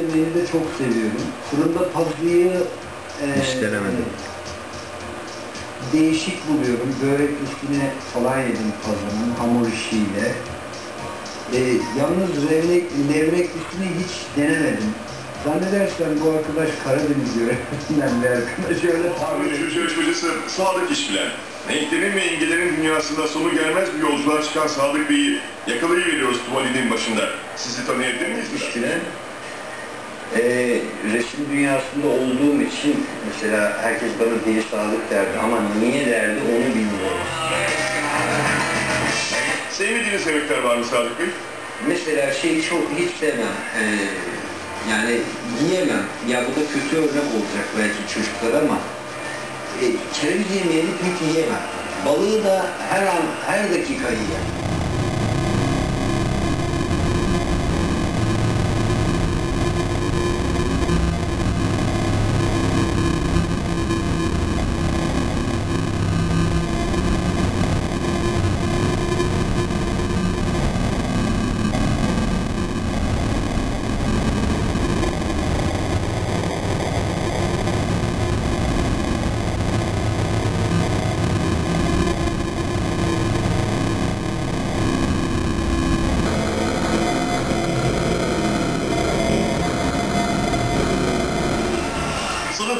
yemeğini de çok seviyorum. Fırında tatlıyı e, Hiç denemedim. değişik buluyorum. Börek üstüne falan yedim pazarın hamur işiyle. E, yalnız levrek, levrek üstüne hiç denemedim. Zannedersem bu arkadaş Karadeniz yöresinden bir arkadaş öyle tahmin ediyorum. Üçüncü yarışmacısı Sadık İşbilen. Renklerin ve imgelerin dünyasında sonu gelmez bir yolculuğa çıkan Sadık Bey'i yakalayıveriyoruz tuvalinin başında. Sizi tanıyabilir miyiz lütfen? Ee, resim dünyasında olduğum için mesela herkes bana deli sadık derdi ama niye derdi onu bilmiyorum. Sevmediğiniz yemekler var mı Sadık Bey? Mesela şeyi çok hiç sevmem. Ee, yani yiyemem. Ya bu da kötü örnek olacak belki çocuklar ama e, kereviz yemeğini pek yiyemem. Balığı da her an, her dakika yiyemem.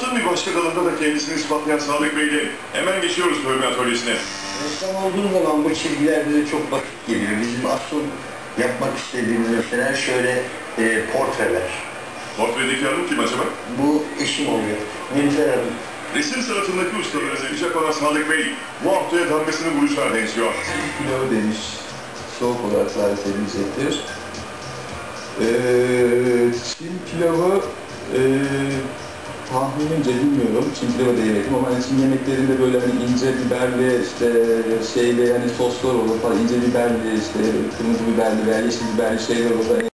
Sanatın bir başka dalında da kendisini ispatlayan Sadık Bey'le hemen geçiyoruz bölme atölyesine. Ressam olduğum zaman bu çizgiler bize çok basit geliyor. Bizim asıl yapmak istediğimiz mesela şöyle e, portreler. Portredeki hanım kim acaba? Bu eşim oluyor. Nilüfer Hanım. Resim sanatındaki ustaları sevecek olan Sadık Bey bu haftaya damgasını vuruşlar benziyor. pilavı demiş. Soğuk olarak tarif edilecektir. Ee, Çin pilavı e, tahminimce bilmiyorum. Pilavı da yemedim ama hani Çin yemeklerinde böyle hani ince biberli işte şeyle yani soslar olur falan ince biberli işte kırmızı biberli veya yeşil biberli şeyler olur.